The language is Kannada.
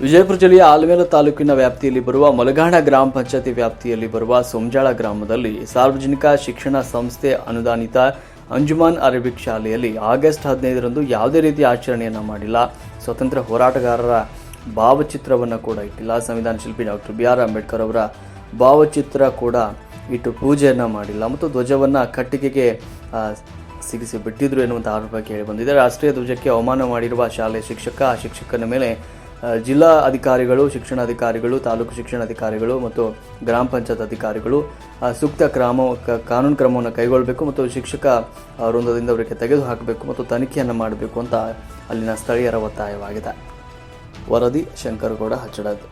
ವಿಜಯಪುರ ಜಿಲ್ಲೆಯ ಆಲ್ಮೇಲ ತಾಲೂಕಿನ ವ್ಯಾಪ್ತಿಯಲ್ಲಿ ಬರುವ ಮಲಗಾಣ ಗ್ರಾಮ ಪಂಚಾಯತಿ ವ್ಯಾಪ್ತಿಯಲ್ಲಿ ಬರುವ ಸೋಮಜಾಳ ಗ್ರಾಮದಲ್ಲಿ ಸಾರ್ವಜನಿಕ ಶಿಕ್ಷಣ ಸಂಸ್ಥೆ ಅನುದಾನಿತ ಅಂಜುಮಾನ್ ಅರೇಬಿಕ್ ಶಾಲೆಯಲ್ಲಿ ಆಗಸ್ಟ್ ಹದಿನೈದರಂದು ಯಾವುದೇ ರೀತಿಯ ಆಚರಣೆಯನ್ನು ಮಾಡಿಲ್ಲ. ಸ್ವತಂತ್ರ ಹೋರಾಟಗಾರರ ಭಾವಚಿತ್ರವನ್ನು ಕೂಡ ಇಟ್ಟಿಲ್ಲ. ಸಂವಿಧಾನ ಶಿಲ್ಪಿ ಡಾಕ್ಟರ್ ಬಿ ಆರ್ ಅಂಬೇಡ್ಕರ್ ಅವರ ಭಾವಚಿತ್ರ ಕೂಡ ಇಟ್ಟು ಪೂಜೆಯನ್ನು ಮಾಡಿಲ್ಲ. ಮತ್ತು ಧ್ವಜವನ್ನು ಕಟ್ಟಿಗೆಗೆ ಸಿಗಿಸಿ ಬಿಟ್ಟಿದ್ರು ಎನ್ನುವಂಥ ಆರೋಪ ಕೇಳಿ ಬಂದಿದೆ. ರಾಷ್ಟ್ರೀಯ ಧ್ವಜಕ್ಕೆ ಅವಮಾನ ಮಾಡಿರುವ ಶಾಲೆ ಶಿಕ್ಷಕ, ಆ ಶಿಕ್ಷಕನ ಮೇಲೆ ಜಿಲ್ಲಾ ಅಧಿಕಾರಿಗಳು ಶಿಕ್ಷಣಾಧಿಕಾರಿಗಳು ತಾಲೂಕು ಶಿಕ್ಷಣಾಧಿಕಾರಿಗಳು ಮತ್ತು ಗ್ರಾಮ ಪಂಚಾಯತ್ ಅಧಿಕಾರಿಗಳು ಸೂಕ್ತ ಕ್ರಮ ಕಾನೂನು ಕ್ರಮವನ್ನು ಕೈಗೊಳ್ಳಬೇಕು ಮತ್ತು ಶಿಕ್ಷಕ ವೃಂದದಿಂದ ಅವರಿಗೆ ತೆಗೆದುಹಾಕಬೇಕು ಮತ್ತು ತನಿಖೆಯನ್ನು ಮಾಡಬೇಕು ಅಂತ ಅಲ್ಲಿನ ಸ್ಥಳೀಯರ ಒತ್ತಾಯವಾಗಿದೆ. ವರದಿ ಶಂಕರಗೌಡ, ಹಚ್ಚಡದ್.